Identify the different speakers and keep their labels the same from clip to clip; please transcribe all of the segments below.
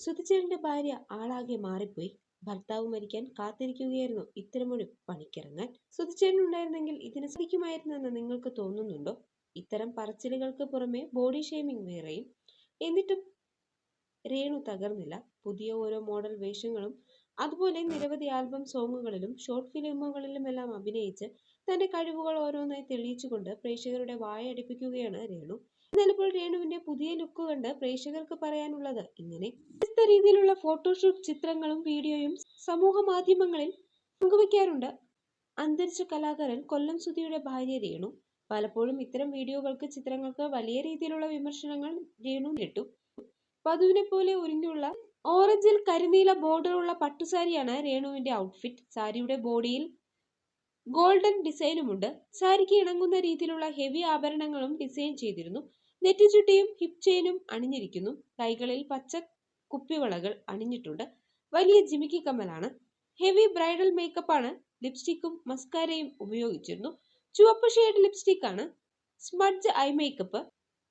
Speaker 1: സുധിച്ചേട്ടന്റെ ഭാര്യ ആളാകെ മാറിപ്പോയി. ഭർത്താവ് മരിക്കാൻ കാത്തിരിക്കുകയായിരുന്നു ഇത്തരമൊരു പണിക്കിറങ്ങാൻ സുധിച്ചേട്ടൻ ഉണ്ടായിരുന്നെങ്കിൽ ഇതിന് സാധിക്കുമായിരുന്നെന്ന് നിങ്ങൾക്ക് തോന്നുന്നുണ്ടോ? ഇത്തരം പറച്ചിലുകൾക്ക് പുറമെ ബോഡി ഷേമിംഗ് വേറെയും. എന്നിട്ടും രേണു തകർന്നില്ല. പുതിയ ഓരോ മോഡൽ വേഷങ്ങളും അതുപോലെ നിരവധി ആൽബം സോങ്ങുകളിലും ഷോർട്ട് ഫിലിമുകളിലുമെല്ലാം അഭിനയിച്ച് തന്റെ കഴിവുകൾ ഓരോന്നായി തെളിയിച്ചുകൊണ്ട് പ്രേക്ഷകരുടെ വായടിപ്പിക്കുകയാണ് രേണു. എന്നാൽ ഇപ്പോൾ രേണുവിന്റെ പുതിയ ലുക്ക് കണ്ട് പ്രേക്ഷകർക്ക് പറയാനുള്ളത് ഇങ്ങനെ. വ്യത്യസ്ത രീതിയിലുള്ള ഫോട്ടോഷൂട്ട് ചിത്രങ്ങളും വീഡിയോയും സമൂഹ മാധ്യമങ്ങളിൽ പങ്കുവയ്ക്കാറുണ്ട് അന്തരിച്ച കലാകാരൻ കൊല്ലം സുധിയുടെ ഭാര്യ രേണു. പലപ്പോഴും ഇത്തരം വീഡിയോകൾക്ക് ചിത്രങ്ങൾക്ക് വലിയ രീതിയിലുള്ള വിമർശനങ്ങൾ രേണു നേട്ടു വധുവിനെ പോലെ ഒരുങ്ങിയുള്ള ഓറഞ്ചിൽ കരിനീല ബോർഡറുള്ള പട്ടുസാരിയാണ് രേണുവിന്റെ ഔട്ട്ഫിറ്റ് സാരിയുടെ ബോഡിയിൽ ഗോൾഡൻ ഡിസൈനുമുണ്ട് സാരിക്ക് ഇണങ്ങുന്ന രീതിയിലുള്ള ഹെവി ആഭരണങ്ങളും ഡിസൈൻ ചെയ്തിരുന്നു. നെറ്റിച്ചുട്ടിയും ഹിപ് ചെയിനും അണിഞ്ഞിരിക്കുന്നു. കൈകളിൽ പച്ച കുപ്പിവളകൾ അണിഞ്ഞിട്ടുണ്ട്. വലിയ ജിമിക്കി കമ്മലാണ്. ഹെവി ബ്രൈഡൽ മേക്കപ്പാണ് ലിപ്സ്റ്റിക്കും മസ്കാരയും ഉപയോഗിച്ചിരുന്നു. ചുവപ്പ് ഷെയ്ഡ് ലിപ്സ്റ്റിക്കാണ് സ്മഡ്ജ് ഐ മേക്കപ്പ്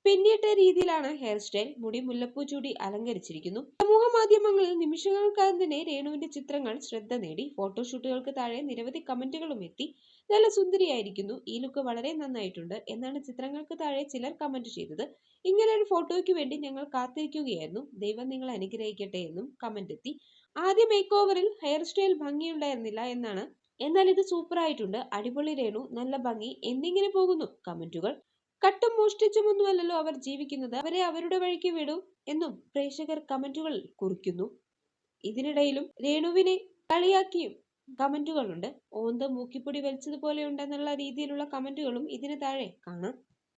Speaker 1: പിന്നിട്ട രീതിയിലാണ് ഹെയർ സ്റ്റൈൽ. മുടി മുല്ലപ്പൂ ചൂടി അലങ്കരിച്ചിരിക്കുന്നു. സമൂഹ മാധ്യമങ്ങളിൽ നിമിഷങ്ങൾക്കകം തന്നെ രേണുവിന്റെ ചിത്രങ്ങൾ ശ്രദ്ധ നേടി. ഫോട്ടോഷൂട്ടുകൾക്ക് താഴെ നിരവധി കമന്റുകളും എത്തി. നല്ല സുന്ദരിയായിരിക്കുന്നു. ഈ ലുക്ക് വളരെ നന്നായിട്ടുണ്ട് എന്നാണ് ചിത്രങ്ങൾക്ക് താഴെ ചിലർ കമന്റ് ചെയ്തത്. ഇങ്ങനെ ഒരു ഫോട്ടോയ്ക്ക് വേണ്ടി ഞങ്ങൾ കാത്തിരിക്കുകയായിരുന്നു. ദൈവം നിങ്ങൾ അനുഗ്രഹിക്കട്ടെ എന്നും കമന്റ് എത്തി. ആദ്യ മേക്ക് ഓവറിൽ ഹെയർ സ്റ്റൈൽ ഭംഗിയുണ്ടായിരുന്നില്ല എന്നാണ്. എന്നാൽ ഇത് സൂപ്പർ ആയിട്ടുണ്ട് അടിപൊളി രേണു നല്ല ഭംഗി എന്നിങ്ങനെ പോകുന്നു? കമന്റുകൾ. കട്ടും മോഷ്ടിച്ചുമൊന്നുമല്ലല്ലോ അവർ ജീവിക്കുന്നത്. അവരെ അവരുടെ വഴിക്ക് വിടൂ എന്നും പ്രേക്ഷകർ കമന്റുകൾ കുറിക്കുന്നു. ഇതിനിടയിലും രേണുവിനെ കളിയാക്കിയും കമന്റുകളുണ്ട്. ഓന്ത മൂക്കിപ്പൊടി വലിച്ചതുപോലെ ഉണ്ടെന്നുള്ള രീതിയിലുള്ള കമന്റുകളും ഇതിന് താഴെ കാണാം.